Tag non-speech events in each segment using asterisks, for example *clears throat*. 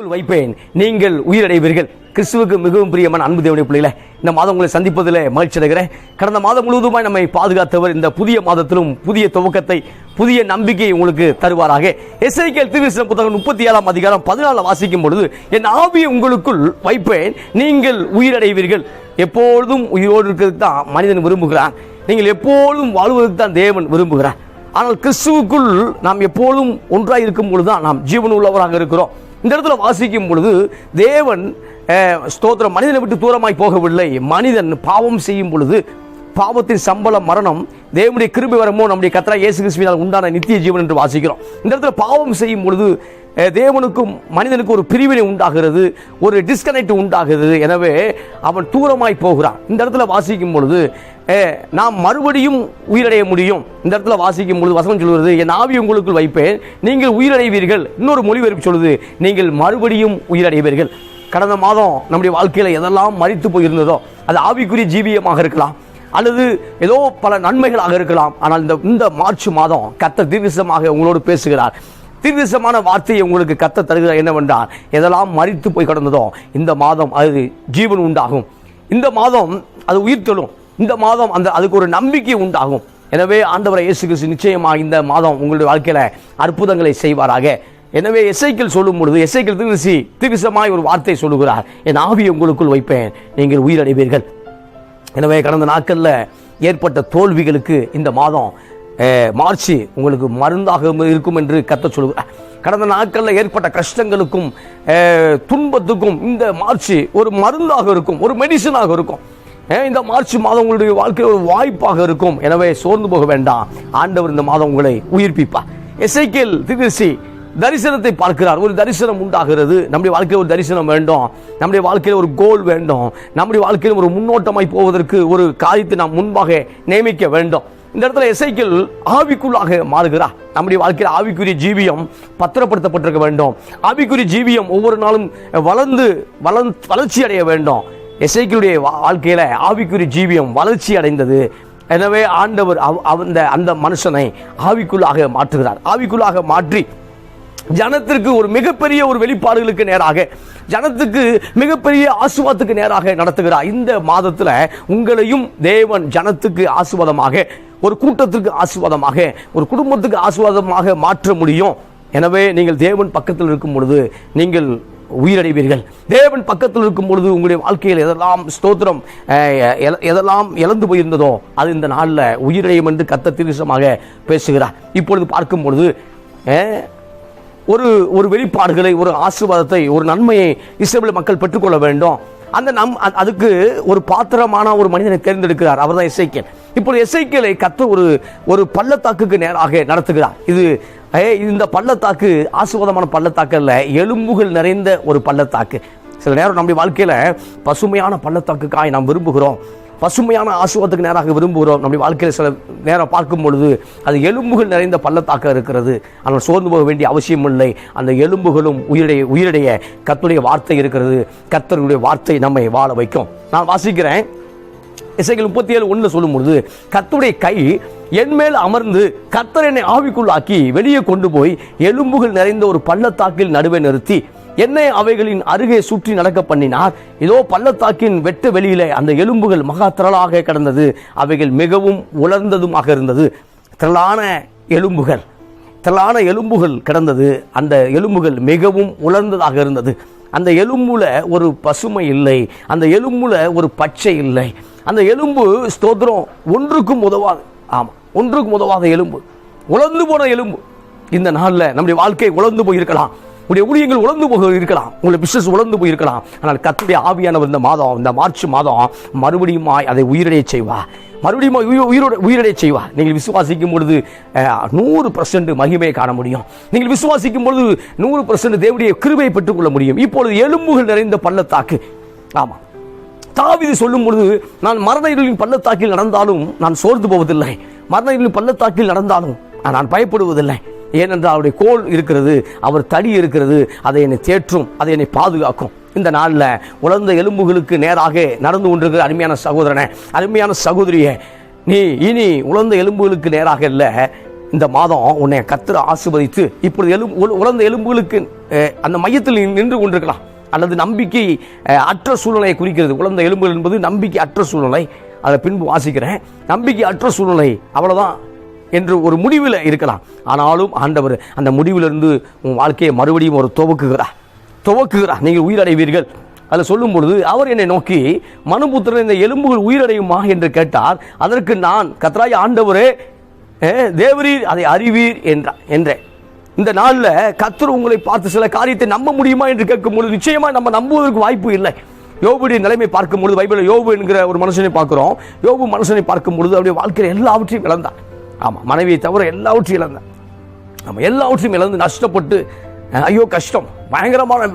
வைப்பேன். நீங்கள் உயிரடைவீர்கள். கிறிஸ்துவுக்கு மிகவும் பிரியமான அன்பு தேவனுடைய பிள்ளைகளை இந்த மாதம் உங்களை சந்திப்பதில் மகிழ்ச்சி அடைகிறேன். கடந்த மாதம் முழுவதுமாய் நம்மை பாதுகாத்தவர் இந்த புதிய மாதத்திலும் புதிய துவக்கத்தை புதிய நம்பிக்கையை உங்களுக்கு தருவாராக. எஸ்ஐகேல் திருவிசன புத்தகம் முப்பத்தி ஏழாம் அதிகாரம் பதினாலு வாசிக்கும் பொழுது என் ஆவியை உங்களுக்குள் வைப்பேன் நீங்கள் உயிரடைவீர்கள். எப்பொழுதும் உயிரோடு இருக்கிறதுக்கு தான் மனிதன் விரும்புகிறான். நீங்கள் எப்பொழுதும் வாழ்வதற்கு தான் தேவன் விரும்புகிறான் ஆனால் கிறிஸ்துவுக்குள் நாம் எப்பொழுதும் ஒன்றாக இருக்கும் பொழுது தான் நாம் ஜீவன் உள்ளவராக இருக்கிறோம். இந்த இடத்துல வாசிக்கும் பொழுது தேவன் ஸ்தோத்திரம் மனிதனை விட்டு தூரமாய் போகவில்லை. மனிதன் பாவம் செய்யும் பொழுது பாவத்தின் சம்பளம் மரணம் தேவனுடைய கிருபி வரமோ? நம்முடைய கத்தரா இயேசு கிறிஸ்துவினால் உண்டான நித்திய ஜீவன் என்று வாசிக்கிறோம். இந்த இடத்துல பாவம் செய்யும் பொழுது தேவனுக்கும் மனிதனுக்கும் ஒரு பிரிவினை உண்டாகிறது ஒரு டிஸ்கனெக்ட் உண்டாகிறது. எனவே அவன் தூரமாய் போகிறான். இந்த இடத்துல வாசிக்கும் பொழுது நாம் மறுபடியும் உயிரடைய முடியும். இந்த இடத்துல வாசிக்கும் பொழுது வசனம் சொல்வது என் ஆவி உங்களுக்குள் வைப்பேன். நீங்கள் உயிரடைவீர்கள். இன்னொரு மொழிபெயர்ப்பு சொல்லுது நீங்கள் மறுபடியும் உயிரடைவீர்கள். கடந்த மாதம் நம்முடைய வாழ்க்கையில் எதெல்லாம் மறித்து போயிருந்ததோ அது ஆவிக்குரிய ஜீவியமாக இருக்கலாம் அல்லது ஏதோ பல நன்மைகளாக இருக்கலாம். ஆனால் இந்த இந்த மார்ச் மாதம் கத்த தீர்க்கமாக உங்களோடு பேசுகிறார். தீர்க்கமான வார்த்தையை உங்களுக்கு கத்த தருகிறார் என்னவென்றால் எதெல்லாம் மறித்து போய் கடந்ததோ இந்த மாதம் அது ஜீவன் உண்டாகும். இந்த மாதம் அது உயிர்த்தெழும் இந்த மாதம் அந்த அதுக்கு ஒரு நம்பிக்கை உண்டாகும். எனவே ஆண்டவரை இயேசு கிறிஸ்து நிச்சயமாக இந்த மாதம் உங்களுடைய வாழ்க்கையில் அற்புதங்களை செய்வாராக. எனவே எஸ்ஐக்கள் சொல்லும் பொழுது எஸ்ஐக்கள் திருசி திருசமாய் ஒரு வார்த்தை சொல்லுகிறார். என் ஆவி உங்களுக்குள் வைப்பேன் நீங்கள் உயிரடைவீர்கள். எனவே கடந்த நாட்களில் ஏற்பட்ட தோல்விகளுக்கு இந்த மாதம் மார்ச் உங்களுக்கு மருந்தாக இருக்கும் என்று கத்த சொல்லுகிறார். கடந்த நாட்களில் ஏற்பட்ட கஷ்டங்களுக்கும் துன்பத்துக்கும் இந்த மார்ச் ஒரு மருந்தாக இருக்கும் ஒரு மெடிசனாக இருக்கும். இந்த மார்ச் மாதம் உங்களுடைய வாழ்க்கையில் ஒரு வாய்ப்பாக இருக்கும். எனவே சோர்ந்து போக வேண்டாம். ஆண்டவர் இந்த மாதம் உங்களை உயிர்ப்பிப்பார். எஸ்ஐகேல் திருசி தரிசனத்தை பார்க்கிறார். ஒரு தரிசனம் உண்டாகிறது. நம்முடைய வாழ்க்கையில் ஒரு தரிசனம் வேண்டும். நம்முடைய வாழ்க்கையில் ஒரு கோல் வேண்டும். நம்முடைய வாழ்க்கையில் ஒரு முன்னோட்டமாய் போவதற்கு ஒரு காரியத்தை நாம் முன்பாக நியமிக்க வேண்டும். இந்த இடத்துல எசைக்கில் ஆவிக்குள்ளாக மாறுகிறார். நம்முடைய வாழ்க்கையில் ஆவிக்குரிய ஜீவியம் பத்திரப்படுத்தப்பட்டிருக்க வேண்டும். ஆவிக்குரிய ஜீவியம் ஒவ்வொரு நாளும் வளர்ந்து வளர்ந்து வளர்ச்சி அடைய வேண்டும். இசைக்களுடைய வாழ்க்கையில் ஆவிக்குரிய ஜீவியம் வளர்ச்சி அடைந்தது. எனவே ஆண்டவர் அந்த அந்த மனுஷனை ஆவிக்குள்ளாக மாற்றுகிறார். ஆவிக்குள்ளாக மாற்றி ஜனத்திற்கு ஒரு மிகப்பெரிய ஒரு வெளிப்பாடுகளுக்கு நேராக ஜனத்துக்கு மிகப்பெரிய ஆசுவாதத்துக்கு நேராக நடத்துகிறார். இந்த மாதத்தில் உங்களையும் தேவன் ஜனத்துக்கு ஆசுவாதமாக ஒரு கூட்டத்துக்கு ஆசுவாதமாக ஒரு குடும்பத்துக்கு ஆசுவாதமாக மாற்ற முடியும். எனவே நீங்கள் தேவன் பக்கத்தில் இருக்கும் பொழுது நீங்கள் உயிரடைவீர்கள். தேவன் பக்கத்தில் இருக்கும் பொழுது உங்களுடைய வாழ்க்கையில் எதெல்லாம் ஸ்தோத்திரம் எதெல்லாம் இழந்து போயிருந்ததோ அது இந்த நாளில் உயிரடையும் என்று கத்த திருசமாக பேசுகிறார். இப்பொழுது பார்க்கும் பொழுது ஒரு ஒரு வெளிப்பாடுகளை ஒரு ஆசீர்வாதத்தை ஒரு நன்மையை இஸ்ரேல் மக்கள் பெற்றுக்கொள்ள வேண்டும். அந்த நம் அ- அதுக்கு ஒரு பாத்திரமான ஒரு மனிதனை தேர்ந்தெடுக்கிறார். அவர்தான் எஸ்ஐக்கேல் இப்போ எஸ்ஐக்கேலை கத்த ஒரு ஒரு பள்ளத்தாக்குக்கு நேராக நடத்துகிறார். இது இந்த பள்ளத்தாக்கு ஆசுவாதமான பள்ளத்தாக்கு இல்லை எலும்புகள் நிறைந்த ஒரு பள்ளத்தாக்கு. சில நேரம் நம்முடைய வாழ்க்கையில் பசுமையான பள்ளத்தாக்குக்காய் நாம் விரும்புகிறோம். பசுமையான ஆசுவத்துக்கு நேராக விரும்புகிறோம். நம்முடைய வாழ்க்கையில் சில நேரம் பார்க்கும் பொழுது அது எலும்புகள் நிறைந்த பள்ளத்தாக்க இருக்கிறது. ஆனால் சோர்ந்து போக வேண்டிய அவசியம் இல்லை. அந்த எலும்புகளும் உயிரிடைய உயிரிடைய கத்துடைய வார்த்தை இருக்கிறது. கத்தருடைய வார்த்தை நம்மை வாழ வைக்கும். நான் வாசிக்கிறேன். இசைகள் முப்பத்தி ஏழு ஒன்று சொல்லும் பொழுது கத்துடைய கை என்மேல் அமர்ந்து கர்த்தர் என்னை ஆவிக்குள்ளாக்கி வெளியே கொண்டு போய் எலும்புகள் நிறைந்த ஒரு பள்ளத்தாக்கில் நடுவே நிறுத்தி என்னை அவைகளின் அருகே சுற்றி நடக்க பண்ணினார். இதோ பள்ளத்தாக்கின் வெட்ட வெளியிலே அந்த எலும்புகள் மகா திரளாக கிடந்தது. அவைகள் மிகவும் உலர்ந்ததுமாக இருந்தது. திரளான எலும்புகள் திரளான எலும்புகள் கிடந்தது. அந்த எலும்புகள் மிகவும் உலர்ந்ததாக இருந்தது. அந்த எலும்புல ஒரு பசுமை இல்லை. அந்த எலும்புல ஒரு பச்சை இல்லை. அந்த எலும்பு ஸ்தோத்திரம் ஒன்றுக்கும் உதவாது. ஆமாம் ஒன்றுக்கு உதவாத எலும்பு. உழந்து போன எலும்பு. இந்த நாளில் நம்முடைய வாழ்க்கை உழந்து போயிருக்கலாம். உங்களுடைய ஊழியங்கள் உழந்து போக இருக்கலாம். உங்களுடைய பிசினஸ் உழந்து போயிருக்கலாம். ஆனால் கத்துடைய ஆவியானவர் இந்த மாதம் இந்த மார்ச் மாதம் மறுபடியுமாய் அதை உயிரடைய செய்வா. மறுபடியும் உயிரோட உயிரடைய செய்வா. நீங்கள் விசுவாசிக்கும் பொழுது நூறு பர்சன்ட் மகிமையை காண முடியும். நீங்கள் விசுவாசிக்கும் பொழுது நூறு பர்சன்ட் தேவனுடைய கிருபையை பெற்றுக்கொள்ள முடியும். இப்பொழுது எலும்புகள் நிறைந்த பள்ளத்தாக்கு. ஆமாம் தாவிதை சொல்லும் பொழுது நான் மரண இருளின் பள்ளத்தாக்கில் நடந்தாலும் நான் சோர்ந்து போவதில்லை. மரண இருளின் பள்ளத்தாக்கில் நடந்தாலும் நான் பயப்படுவதில்லை. ஏனென்றால் அவருடைய கோல் இருக்கிறது அவர் தடி இருக்கிறது அதை என்னை தேற்றும் அதை என்னை பாதுகாக்கும். இந்த நாளில் உலர்ந்த எலும்புகளுக்கு நேராக நடந்து கொண்டிருக்கிற அருமையான சகோதரனை அருமையான சகோதரியை நீ இனி உலர்ந்த எலும்புகளுக்கு நேராக இல்லை. இந்த மாதம் உன்னை கத்திர ஆசிர்வதித்து இப்பொழுது எலும்பு உலர்ந்த எலும்புகளுக்கு அந்த மையத்தில் நின்று கொண்டிருக்கலாம். அல்லது நம்பிக்கை அற்ற சூழ்நிலையை குறிக்கிறது. குழந்தை எலும்புகள் என்பது நம்பிக்கை அற்ற சூழ்நிலை. அதை பின்பு வாசிக்கிறேன். நம்பிக்கை அற்ற சூழ்நிலை அவ்வளோதான் என்று ஒரு முடிவில் இருக்கலாம். ஆனாலும் ஆண்டவர் அந்த முடிவிலிருந்து உன் வாழ்க்கையை மறுபடியும் ஒரு துவக்குகிறார்? துவக்குகிறார்? நீங்கள் உயிரடைவீர்கள். அதில் சொல்லும் பொழுது அவர் என்னை நோக்கி மனுபுத்திரன் இந்த எலும்புகள் உயிரடையுமா? என்று கேட்டார். அதற்கு நான் கத்ராய் ஆண்டவரே தேவரீர் அதை அறிவீர் என்றார் என்றேன். இந்த நாளில் கத்தர் உங்களை பார்த்து சில காரியத்தை நம்ப முடியுமா என்று கேட்கும்பொழுது நிச்சயமா நம்ம நம்புவதற்கு வாய்ப்பு இல்லை. யோபுடைய நிலைமை பார்க்கும் பொழுது பைபிளில் யோபு என்கிற ஒரு மனுஷனை பார்க்குறோம். யோபு மனுஷனை பார்க்கும் பொழுது அவருடைய வாழ்க்கையில் எல்லாவற்றையும் இழந்தான். ஆமாம் மனைவியை தவிர எல்லாவற்றையும் இழந்தான். நம்ம எல்லாவற்றையும் இழந்து நஷ்டப்பட்டு ஐயோ கஷ்டம் பயங்கரமான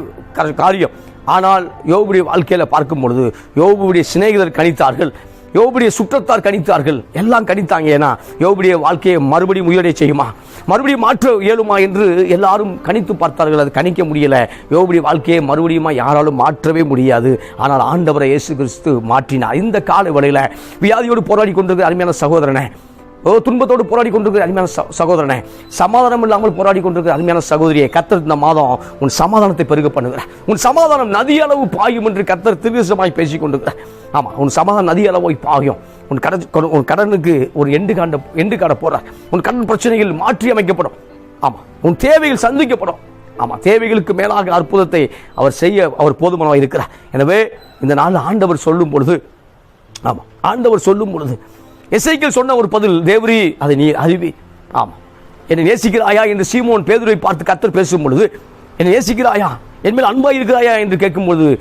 காரியம். ஆனால் யோபுடைய வாழ்க்கையில் பார்க்கும் பொழுது யோபுடைய சிநேகிதர் கணித்தார்கள் யோபுடைய சுற்றத்தார் கணித்தார்கள். எல்லாம் கணித்தாங்க ஏன்னா யோபுடைய வாழ்க்கையை மறுபடியும் உயரடைய செய்யுமா? மறுபடியும் மாற்ற இயலுமா என்று எல்லாரும் கணித்து பார்த்தார்கள். அது கணிக்க முடியல. யோபுடைய வாழ்க்கையை மறுபடியும் யாராலும் மாற்றவே முடியாது. ஆனால் ஆண்டவரை இயேசு கிறிஸ்து மாற்றினார். இந்த கால வேளையில் வியாதியோடு போராடி கொண்டது அருமையான சகோதரனை துன்பத்தோடு போராடி கொண்டிருக்கிற அருமையான சகோதரனே சமாதானம் இல்லாமல் போராடி கொண்டிருக்கிற அருமையான சகோதரியை கத்தர் இந்த மாதம் உன் சமாதானத்தை பெருக பண்ணுகிறேன் உன் சமாதானம் நதி அளவு பாயும் என்று கத்தர் திருவிசமாய் பேசிக் கொண்டிருக்கிறார். ஆமா உன் சமாதானம் நதி அளவு பாயும். உன் கடன் உன் கடனுக்கு ஒரு எண்டு காண்ட எண்டு காட போற உன் கடன் பிரச்சனைகள் மாற்றி அமைக்கப்படும். ஆமா உன் தேவைகள் சந்திக்கப்படும். ஆமா தேவைகளுக்கு மேலாக அற்புதத்தை அவர் செய்ய அவர் போதுமானவாக இருக்கிறார். எனவே இந்த நாள் ஆண்டவர் சொல்லும் பொழுது ஆமா ஆண்டவர் சொல்லும் பொழுது எசைக்கில் சொன்ன ஒரு பதில் தேவரி அதை நீ அறிவி. ஆமா. என்னை நேசிக்கிறாயா? என்று சீமோன் பேதுரை பார்த்து கத்தர் பேசும் பொழுது என்னை நேசிக்கிறாயா? என் மேல் அன்பாக இருக்கிறாயா? என்று கேட்கும்போது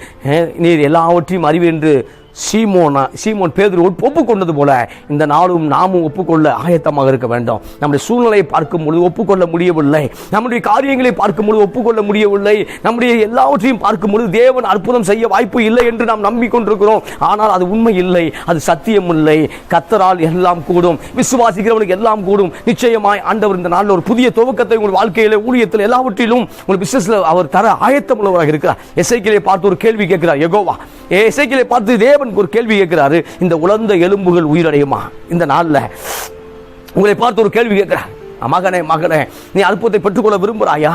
நீர் எல்லாவற்றையும் அறிவு என்று சீமோனா சீமோன் பேதுரு ஒப்புக்கொண்டது போல இந்த நாளும் நாமும் ஒப்புக்கொள்ள ஆயத்தமாக இருக்க வேண்டும். நம்முடைய சூழ்நிலையை பார்க்கும் பொழுது ஒப்புக்கொள்ள முடியவில்லை. நம்முடைய காரியங்களை பார்க்கும் பொழுது ஒப்புக்கொள்ள முடியவில்லை. நம்முடைய எல்லாவற்றையும் பார்க்கும் பொழுது தேவன் அற்புதம் செய்ய வாய்ப்பு இல்லை என்று நாம் நம்பிக்கொண்டிருக்கிறோம். ஆனால் அது உண்மை இல்லை. அது சத்தியம் இல்லை. கத்தரால் எல்லாம் கூடும். விசுவாசிக்கிறவனுக்கு எல்லாம் கூடும். நிச்சயமாய் ஆண்டவர் இந்த நாளில் ஒரு புதிய துவக்கத்தை உங்கள் வாழ்க்கையில் ஊழியத்தில் எல்லாவற்றிலும் உங்கள் பிசினஸ்ல அவர் தர ஆயத்தம் உள்ளவராக இருக்கிறார். எசைக்கிலே பார்த்து ஒரு கேள்வி கேட்கிறார். எகோவா எசைக்கிலே பார்த்து தேவன் ஒரு கேள்வி கேட்கிறாரு இந்த உலர்ந்த எலும்புகள் உயிரடையுமா? இந்த நாளில் உங்களை பார்த்து ஒரு கேள்வி கேட்கிறார். மகனே மகனே நீ அற்புதத்தை பெற்றுக்கொள்ள விரும்புகிறாயா?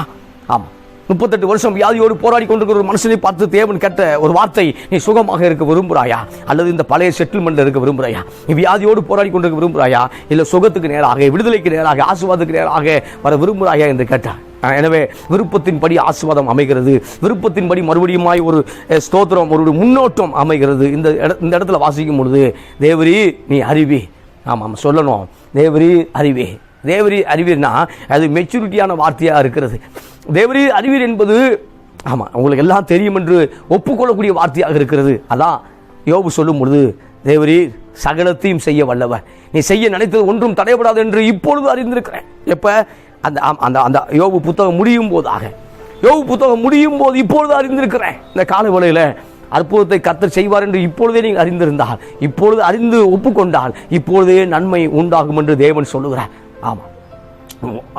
ஆமாம் முப்பத்தெட்டு வருஷம் வியாதியோடு போராடி கொண்டிருக்கிற ஒரு மனுஷனை பார்த்து தேவன் கேட்ட ஒரு வார்த்தை நீ சுகமாக இருக்க விரும்புகிறாயா? அல்லது இந்த பழைய செட்டில்மெண்ட் இருக்க விரும்புகிறாயா? நீ வியாதியோடு போராடி கொண்டிருக்க விரும்புகிறாயா? இல்லை சுகத்துக்கு நேராக விடுதலைக்கு நேராக ஆசுவாதத்துக்கு நேராக வர விரும்புகிறாயா? என்று கேட்டார். எனவே விருப்பத்தின்படி ஆசீர்வாதம் அமைகிறது. விருப்பத்தின்படி மறுபடியுமாய் ஒரு ஸ்தோத்திரம் ஒரு முன்னோட்டம் அமைகிறது. இந்த இந்த இடத்துல வாசிக்கும் பொழுது தேவரி நீ அறிவி. ஆமாம் சொல்லணும். தேவரி அறிவே. தேவரி அறிவீர்னா அது மெச்சூரிட்டியான வார்த்தையாக இருக்கிறது. தேவரி அறிவீர் என்பது ஆமாம் உங்களுக்கு எல்லாம் தெரியும் என்று ஒப்புக்கொள்ளக்கூடிய வார்த்தையாக இருக்கிறது. அதான் யோபு சொல்லும் பொழுது தேவரி சகலத்தையும் செய்ய வல்லவர். நீ செய்ய நினைத்தது ஒன்றும் தடைபடாது என்று இப்பொழுது அறிந்திருக்கிறேன். எப்போ? அந்த அந்த அந்த யோபு புத்தகம் முடியும் போதாக யோபு புத்தகம் முடியும் போது இப்பொழுது அறிந்திருக்கிறேன். இந்த கால வேளையில அற்புதத்தை கத்தர் செய்வார் என்று இப்பொழுதே நீங்கள் அறிந்திருந்தால் இப்பொழுது அறிந்து ஒப்புக்கொண்டால் இப்பொழுதே நன்மை உண்டாகும் என்று தேவன் சொல்லுகிறார். ஆமாம்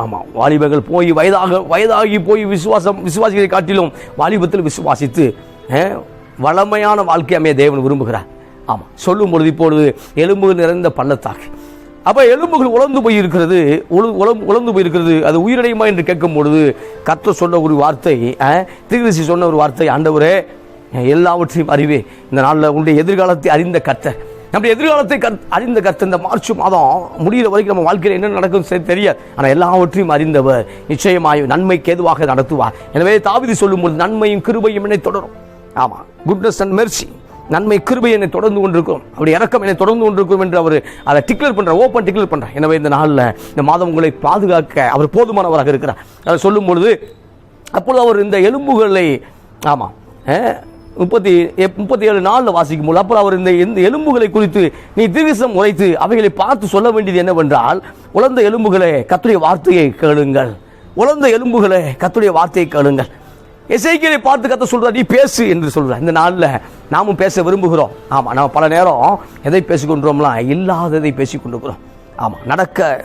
ஆமாம் வாலிபர்கள் போய் வயதாக வயதாகி போய் விசுவாசம் விசுவாசிகளை காட்டிலும் வாலிபத்தில் விசுவாசித்து வளமையான வாழ்க்கை அமைய தேவன் விரும்புகிறார். ஆமாம் சொல்லும் பொழுது இப்பொழுது எலும்பு நிறைந்த பள்ளத்தாக்கு. அப்போ எலும்புகள் உழந்து போய் இருக்கிறது போயிருக்கிறது. அது உயிரடையுமா என்று கேட்கும் பொழுது கத்த சொன்ன ஒரு வார்த்தை அஹ், சொன்ன ஒரு வார்த்தை ஆண்டவரே எல்லாவற்றையும் அறிவே. இந்த நாளில் உங்களுடைய எதிர்காலத்தை அறிந்த கர்த்தர். நம்முடைய எதிர்காலத்தை கத்- அறிந்த கர்த்தர். இந்த மார்ச் மாதம் முடிகிற வரைக்கும் நம்ம வாழ்க்கையில் என்ன நடக்கும் சரி தெரியாது. ஆனால் எல்லாவற்றையும் அறிந்தவர் நிச்சயமாய் நன்மைக்கு எதுவாக நடத்துவார். எனவே தாவிதி சொல்லும்போது நன்மையும் கிருபையும் என்னை தொடரும். ஆமாம் குட்னஸ் அண்ட் மெர்சி நன்மை கிருபை என்னை தொடர்ந்து கொண்டிருக்கும். அவருடைய இறக்கம் என்னை தொடர்ந்து கொண்டிருக்கும் என்று அவர் அதை டிக்ளேர் பண்றார் ஓப்பன் டிக்ளேர் பண்றார். எனவே இந்த நாளில் இந்த மாதம் உங்களை பாதுகாக்க அவர் போதுமானவராக இருக்கிறார். அதை சொல்லும் பொழுது அப்பொழுது அவர் இந்த எலும்புகளை ஆமாம் முப்பத்தி முப்பத்தி ஏழு நாளில் வாசிக்கும் போது அப்புறம் அவர் இந்த இந்த எலும்புகளை குறித்து நீ தீர்க்கம் உரைத்து அவைகளை பார்த்து சொல்ல வேண்டியது என்னவென்றால் உலர்ந்த எலும்புகளை கத்துடைய வார்த்தையை கேளுங்கள். உலர்ந்த எலும்புகளே கத்துடைய வார்த்தையை கேளுங்கள். எசைக்கியலை பார்த்து கத்த சொல்கிறார் நீ பேசு என்று சொல்கிறார் இந்த நாளில் நாமும் பேச விரும்புகிறோம். ஆமாம் நம்ம பல நேரம் எதை பேசிக்கொண்டோம்லாம் இல்லாததை பேசிக்கொண்டிருக்கிறோம். ஆமாம் நடக்க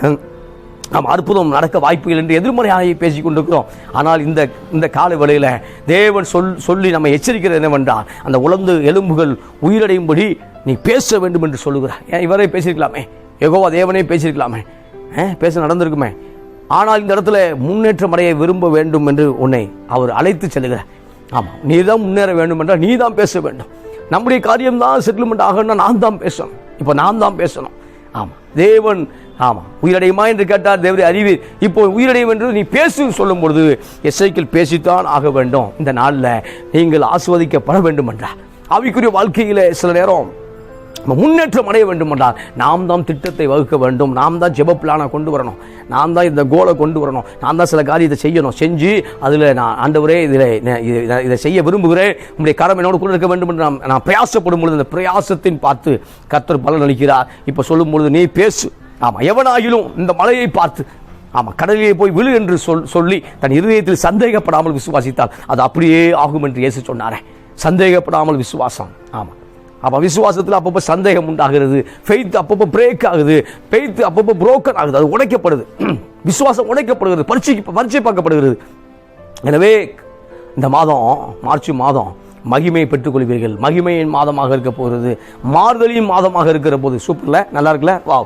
நாம் அற்புதம் நடக்க வாய்ப்புகள் என்று எதிர்மறையாக பேசிக் கொண்டிருக்கிறோம் ஆனால் இந்த இந்த கால வேளையில் தேவன் சொல் சொல்லி நம்ம எச்சரிக்கிறது என்னவென்றால் அந்த உலர்ந்து எலும்புகள் உயிரடையும்படி நீ பேச வேண்டும் என்று சொல்லுகிறார். ஏன் இவரே பேசியிருக்கலாமே? எகோவா தேவனே பேசியிருக்கலாமே? ஆ, பேச நடந்திருக்குமே? ஆனால் இந்த இடத்துல முன்னேற்றம் அடைய விரும்ப வேண்டும் என்று உன்னை அவர் அழைத்து செல்கிறார் ஆமாம் நீ தான் முன்னேற வேண்டும் என்றால் நீ தான் பேச வேண்டும். நம்முடைய காரியம் தான் செட்டில்மெண்ட் ஆகணும்னா நான் தான் பேசணும். இப்போ நான் தான் பேசணும். ஆமாம் தேவன் ஆமாம் உயிரடையுமா என்று கேட்டார் தேவரை அறிவு இப்போ உயிரடையும் என்று நீ பேசு சொல்லும் பொழுது எஸ்ஐக்கில் பேசித்தான் ஆக வேண்டும். இந்த நாளில் நீங்கள் ஆஸ்வதிக்கப்பட வேண்டும் என்றார் ஆவிக்குரிய வாழ்க்கையில் சில நேரம் முன்னேற்றம் அடைய வேண்டும் என்றால் நாம் தான் திட்டத்தை வகுக்க வேண்டும். நாம் தான் ஜெப பிளானை கொண்டு வரணும். நாம் தான் இந்த கோலை கொண்டு வரணும். நாம் தான் சில காரியத்தை செய்யணும். செஞ்சு அதில் நான் ஆண்டவரே இதில் இதை- செய்ய விரும்புகிறேன். உங்களுடைய கரம் என்னோடு கூட இருக்க வேண்டும் என்று நாம் நான் பிரயாசப்படும் பொழுது அந்த பிரயாசத்தின் பார்த்து கர்த்தர் பலன் அளிக்கிறார். இப்போ சொல்லும் பொழுது நீ பேசு. ஆமாம் எவனாகிலும் இந்த மலையை பார்த்து ஆமாம் கடலிலே போய் விழு என்று சொல் சொல்லி தன் இருதயத்தில் சந்தேகப்படாமல் விசுவாசித்தால் அது அப்படியே ஆகும் என்று இயேசு சொன்னாரே. சந்தேகப்படாமல் விசுவாசம். ஆமாம் அப்போ விசுவாசத்தில் அப்பப்போ சந்தேகம் உண்டாகிறது. ஃபெய்த் அப்பப்போ பிரேக் ஆகுது. ஃபெய்த் அப்பப்போ புரோக்கன் ஆகுது. அது உடைக்கப்படுது. *clears throat* விசுவாசம் உடைக்கப்படுகிறது. பரீட்சைக்கு பரிச்சை பார்க்கப்படுகிறது. எனவே இந்த மாதம் மார்ச் மாதம் மகிமையை பெற்றுக்கொள்வீர்கள். மகிமையின் மாதமாக இருக்க போகிறது. மாறுதலின் மாதமாக இருக்கிற போது சூப்பரில்? நல்லா இருக்குல்ல? வா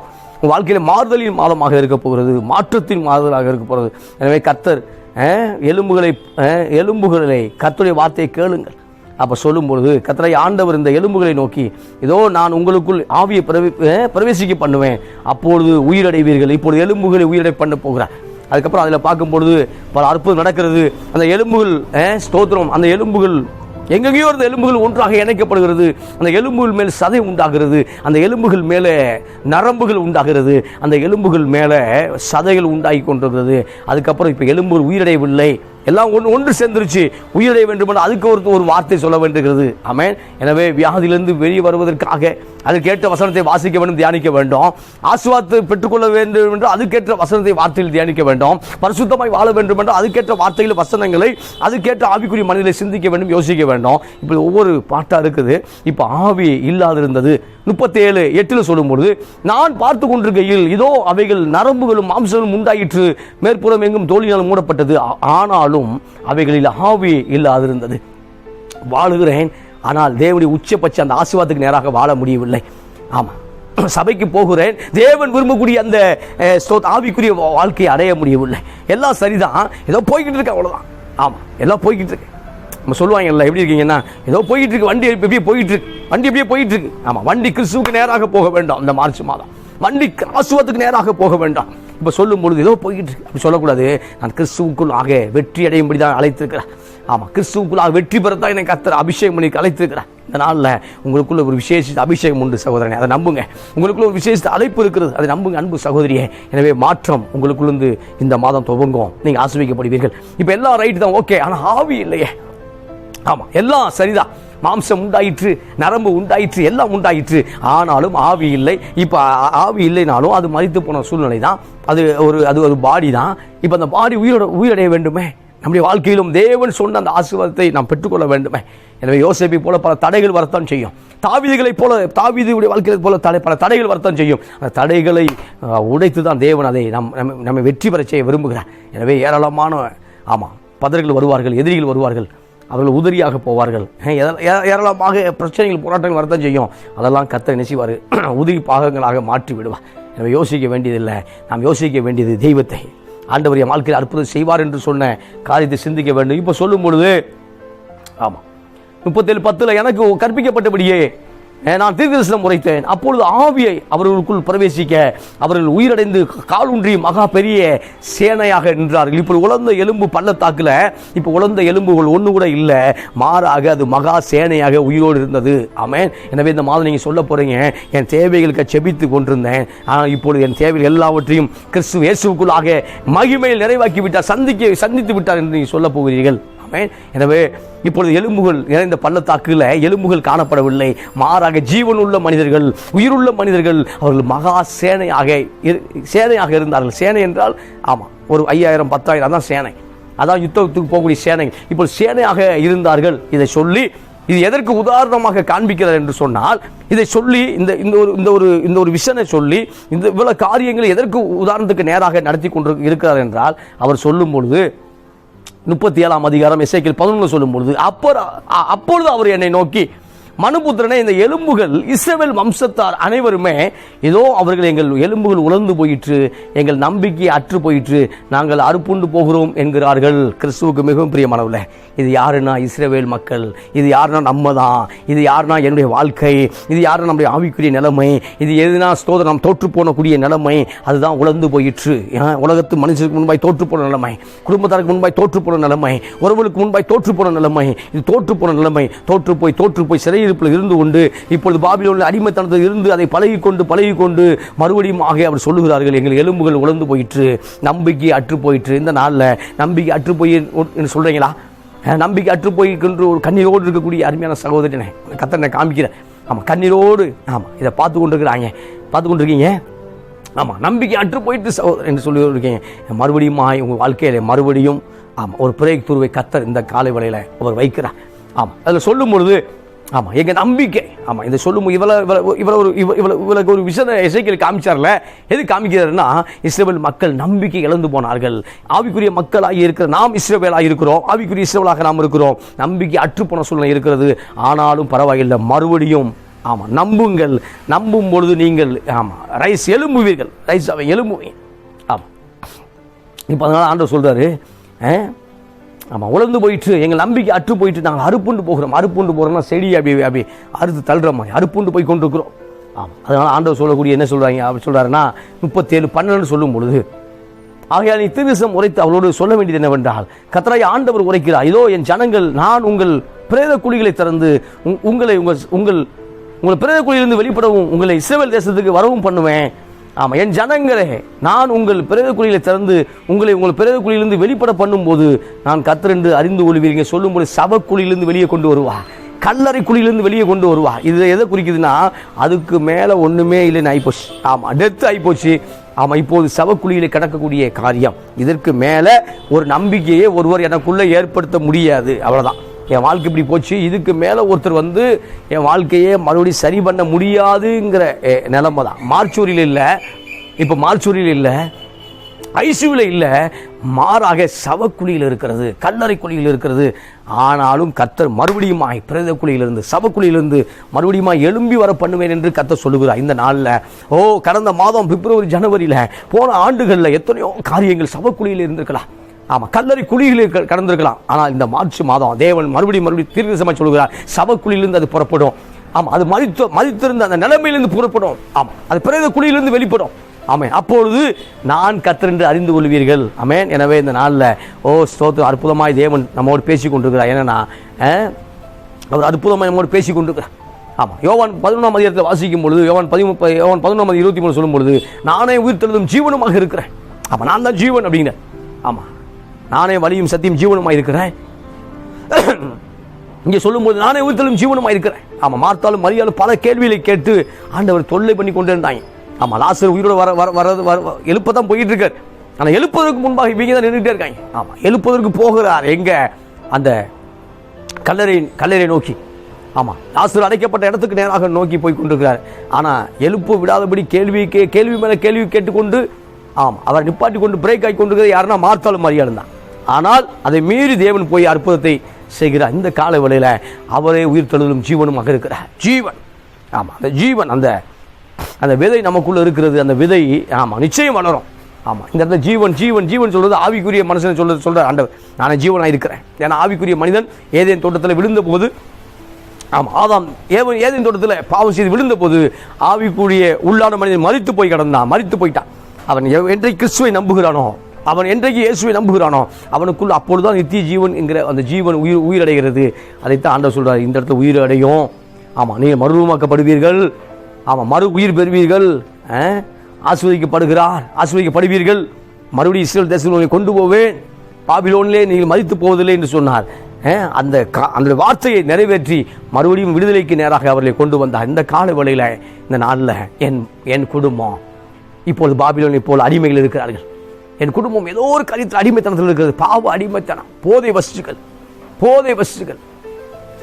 வாழ்க்கையில் மாறுதலின் மாதமாக இருக்க போகிறது. மாற்றத்தின் மாறுதலாக இருக்க போகிறது. எனவே கத்தர் எலும்புகளை எலும்புகளை கத்துடைய வார்த்தையை கேளுங்கள். அப்போ சொல்லும்பொழுது கத்தரை ஆண்டவர் இந்த எலும்புகளை நோக்கி இதோ நான் உங்களுக்குள் ஆவியை பிரவே பிரவேசிக்க பண்ணுவேன். அப்பொழுது உயிரடைவீர்கள். இப்பொழுது எலும்புகளை உயிரடை பண்ண போகிறார். அதுக்கப்புறம் அதில் பார்க்கும்பொழுது பல அற்புதம் நடக்கிறது. அந்த எலும்புகள் ஸ்தோத்திரம் அந்த எலும்புகள் எங்கெங்கேயோ இருந்த எலும்புகள் ஒன்றாக இணைக்கப்படுகிறது. அந்த எலும்புகள் மேல் சதை உண்டாகிறது. அந்த எலும்புகள் மேலே நரம்புகள் உண்டாகிறது. அந்த எலும்புகள் மேலே சதைகள் உண்டாகி கொண்டிருக்கிறது அதுக்கப்புறம் இப்போ எலும்புகள் உயிரடையவில்லை. எல்லாம் ஒன்று ஒன்று சேர்ந்துருச்சு. உயிரடைய வேண்டுமென அதுக்கு ஒரு ஒரு வார்த்தை சொல்ல வேண்டுகிறது. அமேன் எனவே வியாதியிலிருந்து வெளியே வருவதற்காக அதுக்கேற்ற வசனத்தை வாசிக்க வேண்டும் தியானிக்க வேண்டும். ஆசுவாத்து பெற்றுக்கொள்ள வேண்டும் என்று அதுக்கேற்ற வசனத்தை வார்த்தையில் தியானிக்க வேண்டும். பரிசுத்தமாய் வாழ வேண்டும் என்று அதுக்கேற்ற வார்த்தைகள் வசனங்களை அதுக்கேற்ற ஆவிக்குரிய மனிதனை சிந்திக்க வேண்டும் யோசிக்க வேண்டும். இப்போ ஒவ்வொரு பாட்டாக இருக்குது. இப்போ ஆவி இல்லாதிருந்தது. முப்பத்தேழு எட்டில் சொல்லும்பொழுது நான் பார்த்து கொண்டிருக்கையில் இதோ அவைகள் நரம்புகளும் மாம்சங்களும் உண்டாயிற்று. மேற்புறம் எங்கும் தோழினால் மூடப்பட்டது. ஆனால் ஆனாலும் அவைகளில் ஆவி இல்லாதிருந்தது. வாழுகிறேன் ஆனால் தேவனுடைய உச்சபட்ச அந்த ஆசீர்வாதத்துக்கு நேராக வாழ முடியவில்லை. ஆமாம் *clears throat* சபைக்கு போகிறேன் தேவன் விரும்பக்கூடிய அந்த ஆவிக்குரிய வாழ்க்கையை அடைய முடியவில்லை. எல்லாம் சரிதான். ஏதோ போய்கிட்டு இருக்கு அவ்வளவுதான். ஆமாம் எல்லாம் போய்கிட்டு இருக்கு. நம்ம சொல்லுவாங்கல்ல எப்படி இருக்கீங்கன்னா ஏதோ போய்கிட்டு இருக்கு வண்டி எப்படியே போயிட்டு இருக்கு. வண்டி எப்படியே போயிட்டு இருக்கு. ஆமாம் வண்டி கிறிஸ்துவுக்கு நேராக போக வேண்டாம் இந்த மார்ச் மாதம். வண்டி ஆசுவத்துக்கு நேராக போக வேண்டாம். இப்போ சொல்லும் பொழுது ஏதோ போய்கிட்டு இருக்கு. அப்படி சொல்லக்கூடாது. நான் கிறிஸ்துவுக்குள் ஆக வெற்றி அடையும்படி தான் அழைத்திருக்கிறேன் ஆமாம் கிறிஸ்துவுக்குள்ளாக வெற்றி பெறுத்தான் எனக்கு கத்தர் அபிஷேகம் பண்ணி அழைத்திருக்கிறேன் இந்த நாளில் உங்களுக்குள்ள ஒரு விசேஷ அபிஷேகம் உண்டு சகோதரனே. அதை நம்புங்க. உங்களுக்குள்ள ஒரு விசேஷ அழைப்பு இருக்கிறது. அதை நம்புங்க அன்பு சகோதரியே. எனவே மாற்றம் உங்களுக்குள்ளேருந்து இந்த மாதம் துவங்கும். நீங்கள் ஆசிரியப்படுவீர்கள் இப்போ எல்லாம் ரைட்டு தான். ஓகே ஆனால் ஆவி இல்லையே. ஆமாம் எல்லாம் சரிதான். மாம்சம் உண்டாயிற்று நரம்பு உண்டாயிற்று எல்லாம் உண்டாயிற்று. ஆனாலும் ஆவி இல்லை. இப்போ ஆவி இல்லைனாலும் அது மறித்து போன சூழ்நிலை தான் அது ஒரு அது ஒரு பாடி தான் இப்போ அந்த பாடி உயிரோட உயிரடைய வேண்டுமே. நம்முடைய வாழ்க்கையிலும் தேவன் சொன்ன அந்த ஆசீர்வாதத்தை நாம் பெற்றுக்கொள்ள வேண்டுமே. எனவே யோசிப்பை போல பல தடைகள் வரத்தான் செய்யும். தாவீதுகளைப் போல தாவீதுடைய வாழ்க்கையை போல தடை பல தடைகள் வரத்தான் செய்யும். அந்த தடைகளை உடைத்து தான் தேவன் அதை நம் நம்ம நம்மை வெற்றி பெற செய்ய விரும்புகிறார். எனவே ஏராளமான ஆமாம் பதர்கள் வருவார்கள் எதிரிகள் வருவார்கள். அவர்கள் உதிரியாக போவார்கள். ஏராளமாக பிரச்சனைகள் போராட்டங்கள் வரத்தான் செய்யும். அதெல்லாம் கத்த நினைச்சிவார் உதிரி பாகங்களாக மாற்றி விடுவார். எனவே யோசிக்க வேண்டியதில்லை. நாம் யோசிக்க வேண்டியது தெய்வத்தை. ஆண்டவர் என் வாழ்க்கையில் அற்புதம் செய்வார் என்று சொன்ன காரியத்தை சிந்திக்க வேண்டும். இப்போ சொல்லும் பொழுது ஆமாம் முப்பத்தேழு பத்தில் எனக்கு கற்பிக்கப்பட்டபடியே நான் தீர்க்கதரிசனம் உரைத்தேன். அப்பொழுது ஆவியை அவர்களுக்குள் பிரவேசிக்க அவர்கள் உயிரடைந்து காலூன்றி மகா பெரிய சேனையாக நின்றார்கள். இப்போ உலர்ந்த எலும்பு பள்ளத்தாக்கில் இப்போ உலர்ந்த எலும்புகள் ஒன்று கூட இல்லை. மாறாக அது மகா சேனையாக உயிரோடு இருந்தது. ஆமேன். எனவே இந்த மாதம் நீங்கள் சொல்ல போகிறீங்க என் தேவைகளுக்கு செபித்து கொண்டிருந்தேன். ஆனால் இப்பொழுது என் தேவைகள் எல்லாவற்றையும் கிறிஸ்து இயேசுவுக்குள்ளாக மகிமையில் நிறைவாக்கி விட்டார் சந்திக்க சந்தித்து விட்டார் என்று நீங்கள் சொல்ல போகிறீர்கள். ஆமென் எனவே இப்பொழுது எலும்புகள் நிறைந்த பள்ளத்தாக்குல எலும்புகள் காணப்படவில்லை. மாறாக ஜீவன் உள்ள மனிதர்கள் உயிருள்ள மனிதர்கள் அவர்கள் மகா சேனையாக சேனையாக இருந்தார்கள். சேனை என்றால் ஆமாம் ஒரு ஐயாயிரம் பத்தாயிரம் அதான் சேனை. அதான் யுத்தத்துக்கு போகக்கூடிய சேனை. இப்போ சேனையாக இருந்தார்கள். இதை சொல்லி இது எதற்கு உதாரணமாக காண்பிக்கிறார் என்று சொன்னால் இதை சொல்லி இந்த இந்த ஒரு இந்த ஒரு இந்த ஒரு விஷனை சொல்லி இந்த இவ்வளவு காரியங்களை எதற்கு உதாரணத்துக்கு நேராக நடத்தி கொண்டு இருக்கிறார் என்றால் அவர் சொல்லும் பொழுது முப்பத்தி ஏழாம் அதிகாரம் எஸ்ஐக்கில் பதினொன்று சொல்லும் பொழுது அப்போ அப்பொழுது அவர் என்னை நோக்கி மனுபுத்திரனை இந்த எலும்புகள் இஸ்ரவேல் வம்சத்தார் அனைவருமே ஏதோ அவர்கள் எங்கள் எலும்புகள் உலர்ந்து போயிற்று எங்கள் நம்பிக்கை அற்று போயிற்று நாங்கள் அறுப்புண்டு போகிறோம் என்கிறார்கள். கிறிஸ்துவுக்கு மிகவும் பிரியமானவில் இது யாருன்னா இஸ்ரேவேல் மக்கள்? இது யாருன்னா நம்ம தான் இது யாருன்னா என்னுடைய வாழ்க்கை? இது யாருன்னா நம்முடைய ஆவிக்குரிய நிலைமை? இது எதுனா ஸ்தோதனம் தோற்று போனக்கூடிய நிலைமை? அதுதான் உலர்ந்து போயிற்று. உலகத்து மனுஷனுக்கு முன்பாய் தோற்று போன நிலைமை குடும்பத்தாருக்கு முன்பாய் தோற்று போன நிலைமை உறவுகளுக்கு முன்பாய் தோற்று போன நிலைமை இது தோற்று போன நிலைமை. தோற்று போய் தோற்று போய் சிறையிருப்பில் இருந்து கொண்டு இப்பொழுது பாபிலோனில் அடிமைத்தனத்தில் இருந்து அதை பழகிக்கொண்டு பழகிக்கொண்டு மறுபடியும் ஆக அவர் சொல்லுகிறார்கள் எங்கள் எலும்புகள் உழந்து போயிற்று நம்பிக்கை அற்று போயிற்று. இந்த நாளில் நம்பிக்கை அற்று போய் சொல்கிறீங்களா சொல்றீங்களா? நம்பிக்கை அற்று போய்க்கின்ற ஒரு கண்ணீரோடு இருக்கக்கூடிய அருமையான சகோதரனை கத்தனை காமிக்கிறேன் ஆமாம் கண்ணீரோடு ஆமாம் இதை பார்த்து கொண்டிருக்கிறாங்க. பார்த்து கொண்டிருக்கீங்க? ஆமாம் நம்பிக்கை அற்று போயிட்டு சகோதரன் என்று சொல்லி இருக்கீங்க மறுபடியும் உங்கள் வாழ்க்கையில் மறுபடியும் ஆமாம் ஒரு பிரேக் துருவை கத்தர் இந்த காலை வேளையில் அவர் வைக்கிறார். ஆமாம் அதில் சொல்லும் பொழுது ஆமாம் எங்கள் நம்பிக்கை. ஆமாம் இதை சொல்லும் இவ்வளோ இவ்வளோ இவ்வளோ ஒரு இவ்வளோ இவ்வளோ இவ்வளோ ஒரு விஷயத்தை இசைக்கில் காமிச்சார்ல. எது காமிக்கிறாருன்னா இஸ்ரேல் மக்கள் நம்பிக்கை இழந்து போனார்கள். ஆவிக்குரிய மக்களாகி இருக்கிற நாம் இஸ்ரேவேலாக இருக்கிறோம். ஆவிக்குரிய இஸ்ரேவலாக நாம் இருக்கிறோம். நம்பிக்கை அற்றுப்போன சூழ்நிலை இருக்கிறது. ஆனாலும் பரவாயில்லை மறுபடியும் ஆமாம் நம்புங்கள். நம்பும் பொழுது நீங்கள் ஆமாம் ரைஸ் எலும்புவீர்கள் ரைஸ் அவை எலும்புவீங்க ஆமாம் இப்போ அதனால் ஆண்டவர் சொல்கிறாரு ஆமாம் உழந்து போயிட்டு எங்கள் நம்பிக்கை அற்று போயிட்டு நாங்கள் அறுப்புண்டு போகிறோம். அறுப்புண்டு போகிறோம்னா செடி அப்படி அப்படி அறுத்து தள்ளுற மாதிரி அறுப்புண்டு போய் கொண்டிருக்கிறோம். ஆமாம் அதனால் ஆண்டவர் சொல்லக்கூடிய என்ன சொல்கிறாங்க அப்படி சொல்கிறாருன்னா முப்பத்தேழு பன்னெண்டு சொல்லும் பொழுது ஆகையால் நீ திருவிசம் உரைத்து அவளோடு சொல்ல வேண்டியது என்னவென்றால் கத்தராய் ஆண்டவர் உரைக்கிறார் இதோ என் ஜனங்கள் நான் உங்கள் பிரேத குழிகளை திறந்து உங்- உங்களை உங்கள் உங்கள் உங்கள் பிரேத குழியிலிருந்து வெளிப்படவும் உங்களை இஸ்ரேல் தேசத்துக்கு வரவும் பண்ணுவேன். ஆமாம் என் ஜனங்களே நான் உங்கள் பிறகு குழியில் திறந்து உங்களை உங்கள் பிறகு குழியிலிருந்து வெளிப்பட பண்ணும்போது நான் கத்தரென்று அறிந்து கொள்வீங்க சொல்லும்போது சபக்குழியிலிருந்து வெளியே கொண்டு வருவா. கல்லறை குழியிலிருந்து வெளியே கொண்டு வருவா. இது எதை குறிக்குதுன்னா அதுக்கு மேலே ஒன்றுமே இல்லைன்னு ஆகிப்போச்சு ஆமாம் டெத்து ஆகிப்போச்சு ஆமாம் இப்போது சவக்குழியில் கிடக்கக்கூடிய காரியம். இதற்கு மேலே ஒரு நம்பிக்கையை ஒருவர் எனக்குள்ளே ஏற்படுத்த முடியாது. அவ்வளோதான் என் வாழ்க்கை இப்படி போச்சு இதுக்கு மேலே ஒருத்தர் வந்து என் வாழ்க்கையை மறுபடியும் சரி பண்ண முடியாதுங்கிற அஹ், நிலைமை தான் மார்ச்சூரியில் இல்லை இப்போ மார்ச்சூரியில் இல்லை ஐசியூவில் இல்லை மாறாக சவக்குழியில் இருக்கிறது கல்லறை குழியில் இருக்கிறது. ஆனாலும் கத்தர் மறுபடியுமாய் பிரேத குழியிலிருந்து சவக்குழியிலிருந்து மறுபடியுமா எழும்பி வர பண்ணுவேன் என்று கத்தர் சொல்லுகிறார். இந்த நாளில் ஓ கடந்த மாதம் பிப்ரவரி ஜனவரியில் போன ஆண்டுகளில் எத்தனையோ காரியங்கள் சவக்குழியில் இருந்திருக்கலாம். ஆமாம் கல்லறை குழிகளில் கடந்திருக்கலாம். ஆனால் இந்த மார்ச் மாதம் தேவன் மறுபடியும் மறுபடியும் தீர்க்கசமாக சொல்கிறார் சவக்குழியிலிருந்து அது புறப்படும். ஆமாம் அது மதித்து மதித்திருந்த அந்த நிலைமையிலிருந்து புறப்படும். ஆமாம் அது பிறகு குழியிலிருந்து வெளிப்படும். ஆமென் அப்பொழுது நான் கத்திரென்று அறிந்து கொள்வீர்கள். அமேன் எனவே இந்த நாளில் ஓ ஸ்தோத்திரம் அற்புதமாய் தேவன் நம்மோடு பேசி கொண்டிருக்கிறார். என்னன்னா அவர் அற்புதமாய் நம்மோடு பேசி கொண்டிருக்கிறார். ஆமாம் யோவான் பதினொன்றாம் அதிகாரத்தில் வாசிக்கும் பொழுது யோவான் பதிமூ யோவான் பதினொன்றாம் இருபத்தி மூணு சொல்லும் பொழுது நானே உயிர் உயிர்த்தெழுதும் ஜீவனமாக இருக்கிறேன். ஆமாம் நான் தான் ஜீவன் அப்படிங்கிற ஆமாம் நானே வழியும் சத்தியம் ஜீவனமாக இருக்கிறேன். இங்கே சொல்லும்போது நானே உயிர்த்தலும் ஜீவனமாக இருக்கிறேன். ஆமாம் மார்த்தாலும் மரியாலும் பல கேள்விகளை கேட்டு ஆண்டவர் தொல்லை பண்ணி கொண்டு இருந்தாங்க ஆமாம் லாசர் உயிரோட வர வர வர வர எழுப்ப தான் போயிட்டு இருக்கார் ஆனால் எழுப்பதற்கு முன்பாக இவங்க தான் நின்றுட்டே இருக்காங்க. ஆமாம் எழுப்பதற்கு போகிறார். எங்கே? அந்த கல்லறை கல்லறை நோக்கி. ஆமாம் லாசர் அடைக்கப்பட்ட இடத்துக்கு நேராக நோக்கி போய் கொண்டிருக்கிறார். ஆனால் எழுப்பு விடாதபடி கேள்வி கே கேள்வி மேலே கேள்வி கேட்டுக்கொண்டு ஆமாம் அவர் நிப்பாட்டி கொண்டு பிரேக் ஆகி கொண்டிருக்கிறது யாருன்னா மார்த்தாலும் மரியாதை தான். ஆனால் அதை மீறி தேவன் போய் அற்புதத்தை செய்கிறார். இந்த கால வேளையில அவரே உயிர் தழுதலும் ஜீவனுமாக இருக்கிறார். ஜீவன். ஆமாம் அந்த ஜீவன் அந்த அந்த விதை நமக்குள்ளே இருக்கிறது அந்த விதை ஆமாம் நிச்சயம் வளரும். ஆமாம் இந்த இடத்துல ஜீவன் ஜீவன் ஜீவன் சொல்கிறது ஆவிக்குரிய மனுஷன் சொல்றது சொல்கிற ஆண்டவர். நான் ஜீவனாக இருக்கிறேன். ஏன்னா ஆவிக்குரிய மனிதன் ஏதேன் தோட்டத்தில் விழுந்த போது ஆமாம் ஆதாம் ஏவன் ஏதேன் தோட்டத்தில் பாவம் செய்து விழுந்த போது ஆவிக்குரிய உள்ளான மனிதன் மறித்து போய் கிடந்தான் மறித்து போயிட்டான். அவன் என்றை கிறிஸ்துவை நம்புகிறானோ அவன் என்றைக்கு இயேசுவை நம்புகிறானோ அவனுக்குள் அப்பொழுதுதான் நித்திய ஜீவன் என்கிற அந்த ஜீவன் உயிர் உயிரடைகிறது. அதைத்தான் ஆண்டவர் சொல்றார் இந்த இடத்துல உயிர் அடையும். ஆமாம் நீங்கள் மறுரூபமாக்கப்படுவீர்கள். ஆமாம் மறு உயிர் பெறுவீர்கள். ஆ? ஆசீர்வதிக்கப்படுகிறார் மறுபடியும் இஸ்ரேல் தேசத்தில் கொண்டு போவேன். பாபிலோனிலே நீங்கள் மதித்து போவதில்லை என்று சொன்னார். அந்த கா- அந்த வார்த்தையை நிறைவேற்றி மறுபடியும் விடுதலைக்கு நேராக அவர்களை கொண்டு வந்தார். இந்த கால வேளையில இந்த நாளில் என் என் குடும்பம் இப்போது பாபிலோன் இப்போது அடிமைகள் இருக்கிறார்கள். என் குடும்பம் ஏதோ ஒரு காரியத்தில் அடிமைத்தனத்தில் இருக்கிறது. பாவ அடிமைத்தனம். போதை வஸ்துகள். போதை வஸ்துகள்.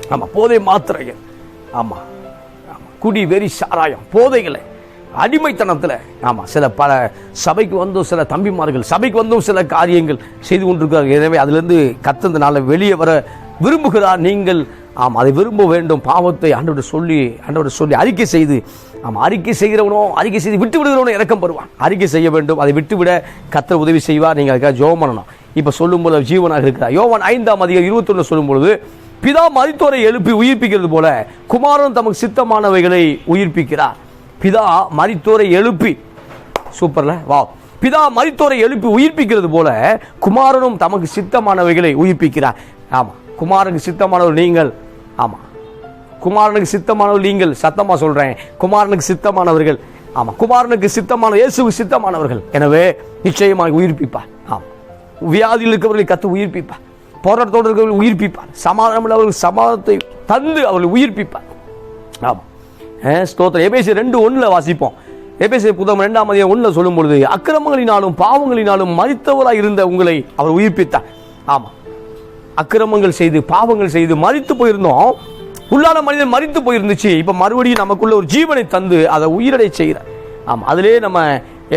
ஆமாம் போதை மாத்திரைகள். ஆமா ஆமா. குடி வெறி சாராயம் போதைகளை. அடிமைத்தனத்தில் ஆமாம் சில பல சபைக்கு வந்தும் சில தம்பிமார்கள் சபைக்கு வந்தும் சில காரியங்கள் செய்து கொண்டிருக்கிறார்கள். எனவே அதிலிருந்து கத்தந்தனால வெளியே வர விரும்புகிறார் நீங்கள். ஆம் அதை விரும்ப வேண்டும் பாவத்தை ஆண்டோட சொல்லி ஆண்டோட சொல்லி அறிக்கை செய்து ஆம் அறிக்கை செய்கிறவனோ அறிக்கை செய்து விட்டு விடுகிறவனோ இறக்கம் பெறுவான். அறிக்கை செய்ய வேண்டும் அதை விட்டுவிட கத்தர் உதவி செய்வார் நீங்கள் அதுக்காக ஜோம் பண்ணணும். இப்போ சொல்லும்போது போல ஜீவனாக இருக்கிறார். யோவான் ஐந்தாம் அதிகம் இருபத்தொன்று சொல்லும்பொழுது பிதா மறித்தோரை எழுப்பி உயிர்ப்பிக்கிறது போல குமாரன் தமக்கு சித்தமானவைகளை உயிர்ப்பிக்கிறார். பிதா மறித்தோரை எழுப்பி சூப்பர்ல வா பிதா மறித்தோரை எழுப்பி உயிர்ப்பிக்கிறது போல குமாரனும் தமக்கு சித்தமானவைகளை உயிர்ப்பிக்கிறார். ஆமா. குமாரனுக்கு சித்தமானவர் நீங்கள். ஆமாம் குமாரனுக்கு சித்தமானவர் நீங்கள். சத்தமாக சொல்கிறேன் குமாரனுக்கு சித்தமானவர்கள். ஆமாம் குமாரனுக்கு சித்தமான இயேசுக்கு சித்தமானவர்கள். எனவே நிச்சயமாக உயிர்ப்பிப்பார். ஆமாம் வியாதியில் இருக்கிறவர்களை கற்று உயிர்ப்பிப்பார். போராட்டத்தோடு இருக்கிறவர்கள் உயிர்ப்பிப்பார். சமாதானம் உள்ளவர்கள் சமாதானத்தை தந்து அவர்களை உயிர்ப்பிப்பார். ஆமாம் ஸ்தோத்திரம். எபேசி ரெண்டு ஒன்றில் வாசிப்போம். எபேசி புதம் ரெண்டாம் அதிகம் ஒன்றில் சொல்லும் பொழுது அக்கிரமங்களினாலும் பாவங்களினாலும் மறித்தவராக இருந்த உங்களை அவர் உயிர்ப்பித்தார். ஆமாம் அக்கிரமங்கள் செய்து பாவங்கள் செய்து மறித்து போயிருந்தோம். உள்ளான மனிதன் மறித்து போயிருந்துச்சு. இப்ப மறுபடியும் நமக்குள்ள ஒரு ஜீவனை தந்து அதை உயிரடை செய்கிறார். ஆமாம் அதிலே நம்ம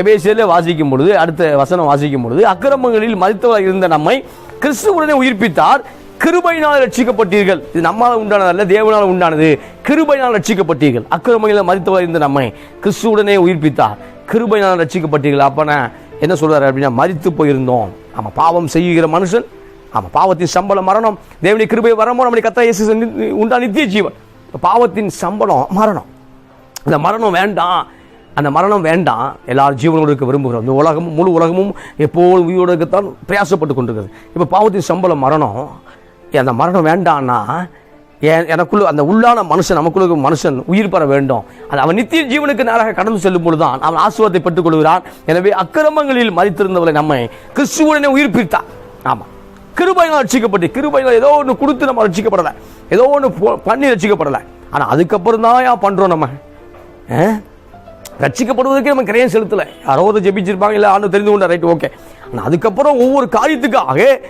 எபேசியில் வாசிக்கும் பொழுது அடுத்த வசனம் வாசிக்கும் பொழுது அக்கிரமங்களில் மறித்தவராக இருந்த நம்மை கிறிஸ்துவுடனே உயிர்ப்பித்தார். கிருபையினால் ரட்சிக்கப்பட்டீர்கள். இது நம்மால் உண்டானதல்ல தேவனால் உண்டானது. கிருபையினால் ரட்சிக்கப்பட்டீர்கள். அக்கிரமங்களில் மறித்தவர் இருந்த நம்மை கிறிஸ்துவுடனே உயிர்ப்பித்தார். கிருபையினால் ரட்சிக்கப்பட்டீர்கள். அப்பனா என்ன சொல்றாரு அப்படின்னா மறித்து போயிருந்தோம். நம்ம பாவம் செய்கிற மனுஷன் ஆமாம் பாவத்தின் சம்பளம் மரணம். தேவனுடைய கிருபை வரமோ நம்முடைய கத்தா இயேசு உண்டா நித்திய ஜீவன். பாவத்தின் சம்பளம் மரணம். அந்த மரணம் வேண்டாம். அந்த மரணம் வேண்டாம். எல்லாரும் ஜீவனோடு இருக்க விரும்புகிறோம். இந்த உலகமும் முழு உலகமும் எப்போது உயிரோடு இருக்கத்தான் பிரயாசப்பட்டு கொண்டிருக்குது. இப்போ பாவத்தின் சம்பளம் மரணம். அந்த மரணம் வேண்டாம்னா என் எனக்குள்ள அந்த உள்ளான மனுஷன் நமக்குள்ள மனுஷன் உயிர் பெற வேண்டும். அது அவன் நித்திய ஜீவனுக்கு நேராக கடந்து செல்லும் பொழுதுதான் அவன் ஆசுவத்தை பெற்றுக் கொள்கிறான் எனவே அக்கிரமங்களில் மறித்திருந்தவரை நம்மை கிறிஸ்துவுடனே உயிர்ப்பித்தான் ஆமாம் கிருபையினால் ரட்சிக்கப்பட்டு கிருபையினால் ஏதோ ஒன்று கொடுத்து நம்ம ரட்சிக்கப்படலை. ஏதோ ஒன்று பண்ணி ரட்சிக்கப்படலை. ஆனால் அதுக்கப்புறம் தான் ஏன் பண்ணுறோம் நம்ம. ஆ? ரட்சிக்கப்படுவதற்கு நம்ம கிரையம் செலுத்தலை. யாரோ ஒரு ஜெபிச்சிருப்பாங்க இல்லை ஆண்டு தெரிந்து கொண்டா ரைட் ஓகே. ஆனால் அதுக்கப்புறம் ஒவ்வொரு காரியத்துக்காக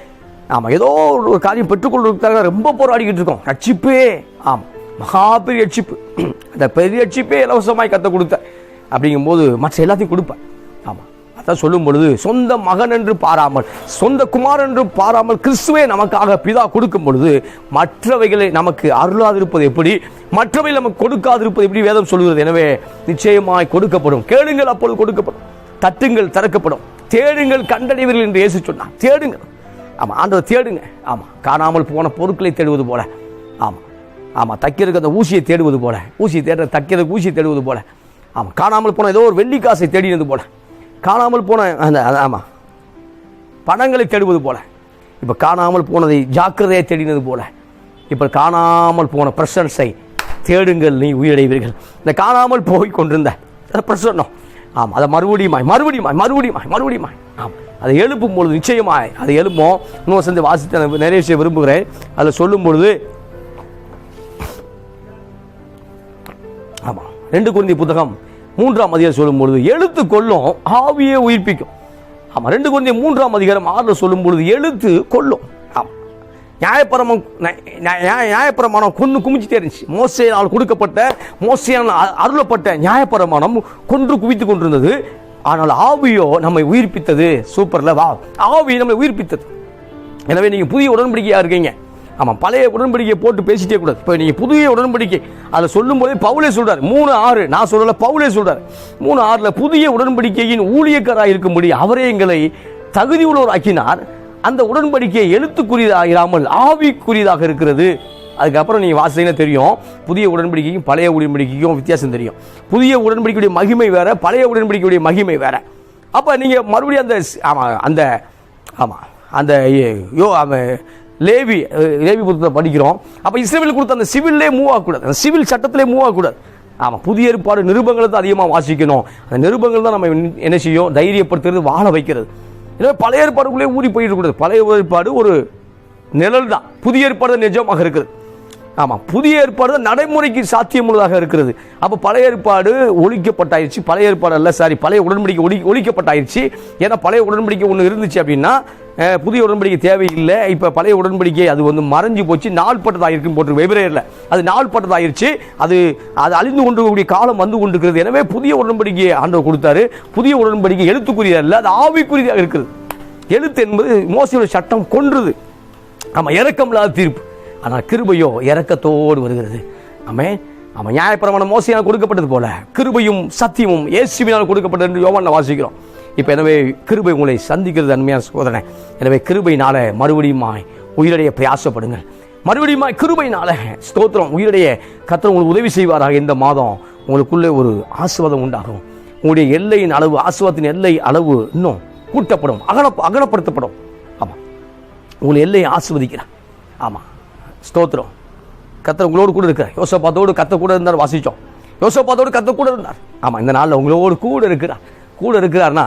ஆமாம் ஏதோ ஒரு காரியம் பெற்றுக்கொள்வதற்காக ரொம்ப போராடிக்கிட்டு இருக்கோம். ரட்சிப்பே. ஆமாம் மகா பெரிய ரட்சிப்பு. அந்த பெரிய ரட்சிப்பே இலவசமாய் கத்த கொடுத்த. அப்படிங்கும்போது மற்ற எல்லாத்தையும் கொடுப்பேன் ஆமாம் அதான் சொல்லும் பொழுது சொந்த மகன் என்று பாராமல் சொந்த குமார் என்று பாராமல் கிறிஸ்துவே நமக்காக பிதா கொடுக்கும் பொழுது மற்றவைகளை நமக்கு அருளாதிருப்பது எப்படி? மற்றவை நமக்கு கொடுக்காதிருப்பது எப்படி? வேதம் சொல்கிறது எனவே நிச்சயமாய் கொடுக்கப்படும். கேளுங்கள் அப்பொழுது கொடுக்கப்படும். தட்டுங்கள் திறக்கப்படும். தேடுங்கள் கண்டடைவீர்கள் என்று இயேசு சொன்னார். தேடுங்கள். ஆமாம் ஆண்டவர் தேடுங்க. ஆமாம் காணாமல் போன பொருட்களை தேடுவது போல. ஆமாம் ஆமாம் தைக்கிறதுக்கு அந்த ஊசியை தேடுவது போல. ஊசியை தேடுற தைக்கிறதுக்கு ஊசியை தேடுவது போல. ஆமாம் காணாமல் போன ஏதோ ஒரு வெள்ளிக்காசை தேடினது போல. காணாமல் போன அந்த ஆமாம் பணங்களை தேடுவது போல. இப்போ காணாமல் போனதை ஜாக்கிரதையை தேடினது போல. இப்போ காணாமல் போன பிரசன்ஸை தேடுங்கள் நீ உயிரடைவீர்கள். இந்த காணாமல் போய் கொண்டிருந்த பிரசன்னம் ஆமாம் அதை மறுபடியுமாய் மறுபடியுமாய் மறுபடியுமாய் மறுபடியுமாய். ஆமாம் அதை எழுப்பும் பொழுது நிச்சயமாய் அதை எழுப்போம் இன்னும் சேர்ந்து வாசித்து நிறைய விஷயம் விரும்புகிறேன். அதில் சொல்லும் பொழுது ஆமாம் ரெண்டு குருந்தி புத்தகம் மூன்றாம் அதிகாரம் சொல்லும் பொழுது எழுத்து கொல்லும் ஆவியே உயிர்ப்பிக்கும். ஆமாம் ரெண்டு குழந்தை மூன்றாம் அதிகாரம் ஆறில் சொல்லும் பொழுது எழுத்து கொல்லும் ஆமாம் நியாயப்பிரமம் நியாயப்பிரமாணம் கொன்று குமிச்சுட்டே இருந்துச்சு. மோசையால் கொடுக்கப்பட்ட மோசையால் அ- அருளப்பட்ட நியாயப்பிரமாணம் கொன்று குவித்து கொண்டிருந்தது. ஆனால் ஆவியோ நம்மை உயிர்ப்பித்தது. சூப்பரில் வா. ஆவி நம்மை உயிர்ப்பித்தது. எனவே நீங்கள் புதிய உடன்படிக்கையாக இருக்கீங்க. ஆமாம் பழைய உடன்படிக்கையை போட்டு பேசிட்டே கூடாது. இப்போ நீங்கள் புதிய உடன்படிக்கை அதை சொல்லும் போதே பவுலே சொல்கிறார் மூணு ஆறு நான் சொல்லலை பவுலே சொல்கிறார் மூணு ஆறில் புதிய உடன்படிக்கையின் ஊழியக்காராக இருக்கும்படி அவரே எங்களை தகுதி உள்ளவராக்கினார் அந்த உடன்படிக்கையை எழுத்துக்குரியதாக இராமல் ஆவிக்குரியதாக இருக்கிறது. அதுக்கப்புறம் நீங்கள் வாசிங்கன்னா தெரியும் புதிய உடன்படிக்கைக்கும் பழைய உடன்படிக்கைக்கும் வித்தியாசம் தெரியும். புதிய உடன்படிக்கையுடைய மகிமை வேறு பழைய உடன்படிக்கையுடைய மகிமை வேறு. அப்போ நீங்கள் மறுபடியும் அந்த ஆமாம் அந்த ஆமாம் அந்த யோ அவன் லேவி லேவி புத்தகத்தை படிக்கிறோம். அப்போ இஸ்ரேவில் கொடுத்த அந்த சிவில்லே மூவ் ஆகக்கூடாது. அந்த சிவில் சட்டத்திலே மூவ் ஆகக்கூடாது. ஆமாம் புதிய ஏற்பாடு நிருபங்களை தான் அதிகமாக வாசிக்கணும். அந்த நிருபங்கள் தான் நம்ம என்ன செய்யும்? தைரியப்படுத்துறது வாழ வைக்கிறது. எனவே பழைய ஏற்பாடுக்குள்ளே ஊறி போயிட்டு பழைய ஏற்பாடு ஒரு நிழல் தான். புதிய ஏற்பாடு நிஜமாக இருக்குது. ஆமாம் புதிய ஏற்பாடு நடைமுறைக்கு சாத்தியமுள்ளதாக இருக்கிறது. அப்போ பழைய ஏற்பாடு ஒழிக்கப்பட்டாயிருச்சு. பழைய ஏற்பாடு அல்ல சாரி பழைய உடன்படிக்கை ஒழி ஒழிக்கப்பட்டாயிருச்சு. ஏன்னா பழைய உடன்படிக்கை ஒன்று இருந்துச்சு அப்படின்னா புதிய உடன்படிக்கை தேவையில்லை. இப்போ பழைய உடன்படிக்கை அது வந்து மறைஞ்சு போச்சு நாள்பட்டதாயிருக்குன்னு போட்டு வெவ்வேறில். அது நாள்பட்டதாயிருச்சு. அது அது அழிந்து கொண்டிருக்கக்கூடிய காலம் வந்து கொண்டிருக்கிறது. எனவே புதிய உடன்படிக்கையை ஆண்டவர் கொடுத்தாரு. புதிய உடன்படிக்கை எழுத்துக்குரிய அல்ல அது ஆவிக்குரியதாக இருக்கிறது எழுத்து என்பது மோசியோட சட்டம் கொன்றுது. ஆமாம் இரக்கம் இல்லாத தீர்ப்பு. ஆனால் கிருபையோ இறக்கத்தோடு வருகிறது. ஆமே ஆமாம் நியாயப்பிரமாணம் மோசையால் கொடுக்கப்பட்டது போல கிருபையும் சத்தியமும் இயேசுவினால் கொடுக்கப்பட்டது என்று யோவான வாசிக்கிறோம். இப்போ எனவே கிருபை உங்களை சந்திக்கிறது அண்மையான சோதனை எனவே கிருபையினால மறுபடியுமாய் உயிரடைய பிரயாசப்படுங்கள். மறுபடியுமாய் கிருபையினால ஸ்தோத்திரம் உயிரடைய கத்திர உங்களுக்கு உதவி செய்வாராக இந்த மாதம். உங்களுக்குள்ளே ஒரு ஆசுவாதம் உண்டாகும். உங்களுடைய எல்லையின் அளவு ஆசுவாதத்தின் எல்லை அளவு இன்னும் கூட்டப்படும் அகல அகலப்படுத்தப்படும். ஆமாம் உங்களை எல்லையை ஆசிர்வதிக்கிறார். ஆமாம் ஸ்தோத்திரம். கத்தர் உங்களோடு கூட இருக்கிறார். யோசப்பாத்தோடு கத்த கூட இருந்தார் வாசித்தோம் யோசப்பாத்தோடு கத்த கூட இருந்தார். ஆமாம் இந்த நாளில் உங்களோடு கூட இருக்கிறார். கூட இருக்கிறார்னா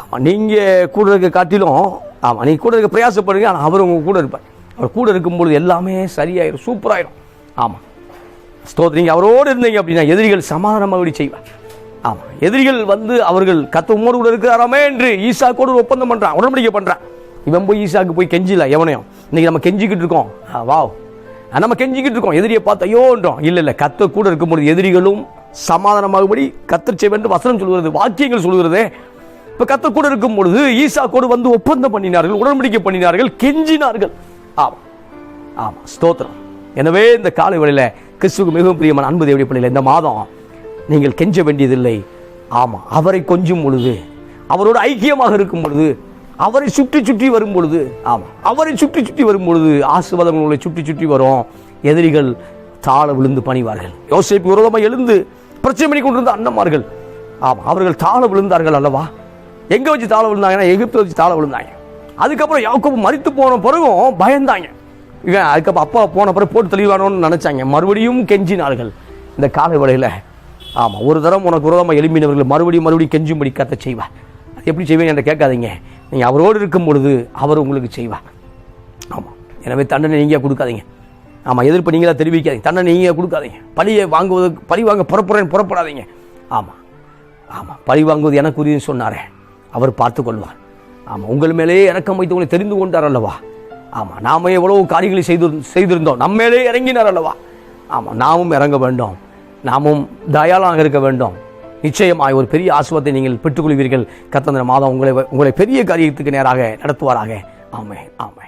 ஆமாம் நீங்கள் கூட இருக்க காட்டிலும் ஆமாம் நீங்கள் கூட இருக்க பிரயாசப்படுங்க ஆனால் அவர் உங்கள் கூட இருப்பார். அவர் கூட இருக்கும்பொழுது எல்லாமே சரியாயிடும் சூப்பராயிரும். ஆமாம் ஸ்தோத்திரம். நீங்கள் அவரோடு இருந்தீங்க அப்படின்னா எதிரிகள் சமாதானமாக செய்வார். ஆமாம் எதிரிகள் வந்து அவர்கள் கத்த உமோடு கூட இருக்கிறாராமே என்று ஈசா கூட ஒரு ஒப்பந்தம் பண்ணுறான் உடன்படிக்கை பண்ணுறான் இவன் போய் ஈசாக்கு போய் கெஞ்சில எவனையும். இன்னைக்கு நம்ம கெஞ்சிக்கிட்டு இருக்கோம். ஆ, வாவ். நம்ம கெஞ்சிக்கிட்டு இருக்கோம். எதிரியை பார்த்து ஐயோன்றோம். இல்லை இல்லை கத்த கூட இருக்கும்போது எதிரிகளும் சமாதானமாகும்படி கத்தர் செய்வன் என்று வசனம் சொல்கிறது வாக்கியங்கள் சொல்கிறது. இப்போ கத்த கூட இருக்கும் பொழுது ஈசா கூட வந்து ஒப்பந்தம் பண்ணினார்கள் உடன்படிக்கை பண்ணினார்கள் கெஞ்சினார்கள். ஆமாம். ஆமாம். ஸ்தோத்திரம். எனவே இந்த காலை வேளையில் கிறிஸ்துக்கு மிகவும் பிரியமான அன்பு தேவடி பிள்ளைகள் இந்த மாதம் நீங்கள் கெஞ்ச வேண்டியதில்லை. ஆமாம். அவரை கொஞ்சும் பொழுது அவரோடு ஐக்கியமாக இருக்கும் பொழுது அவரை சுற்றி சுற்றி வரும் பொழுது ஆமாம் அவரை சுற்றி சுற்றி வரும் பொழுது உங்களை சுற்றி சுற்றி வரும். எதிரிகள் தாழ விழுந்து பணிவார்கள். யோசிப்பு விரோதமாக எழுந்து பிரச்சனை பண்ணி கொண்டிருந்த அண்ணன்மார்கள் ஆமாம் அவர்கள் தாழ விழுந்தார்கள் அல்லவா? எங்கே வச்சு தாழ விழுந்தாங்கன்னா எகிப்தை வச்சு தாழ விழுந்தாங்க. அதுக்கப்புறம் யாக்கோப்பு மறித்து போன பிறகும் பயந்தாங்க. இவன் அதுக்கப்புறம் அப்பா போன பிறகு போட்டு தெளிவானோன்னு நினச்சாங்க. மறுபடியும் கெஞ்சினார்கள். இந்த காலை வேளையில் ஆமாம் ஒரு தரம் உனக்கு விரோதமாக எழும்பினவர்கள் மறுபடியும் மறுபடியும் கெஞ்சும்படி கத்த செய்வேன் அது எப்படி செய்வேன் என்று கேட்காதீங்க. நீங்கள் அவரோடு இருக்கும் பொழுது அவர் உங்களுக்கு செய்வார். ஆமாம் எனவே தண்டனை நீங்கள் கொடுக்காதீங்க. ஆமாம் எதிர்ப்பு நீங்களாக தெரிவிக்காதீங்க. தண்டனை நீங்கள் கொடுக்காதீங்க. பழியை வாங்குவதற்கு பழி வாங்க புறப்புறேன் புறப்படாதீங்க. ஆமாம் ஆமாம் பழி வாங்குவது எனக்குரியன்னு சொன்னாரே. அவர் பார்த்து கொள்வார். ஆமாம் உங்கள் மேலேயே இறக்கம் வைத்து உங்களை தெரிந்து கொண்டார் அல்லவா? ஆமாம் நாம எவ்வளவு காரியங்களை செய்து செய்திருந்தோம். நம்ம மேலே இறங்கினார் அல்லவா? ஆமாம் நாமும் இறங்க வேண்டும். நாமும் தயாளாக இருக்க வேண்டும். நிச்சயமாய் ஒரு பெரிய ஆசுவத்தை நீங்கள் பெற்றுக்கொள்வீர்கள். கத்தந்திர மாதம் உங்களை உங்களை பெரிய காரியத்துக்கு நேராக நடத்துவாராக. ஆமே ஆமே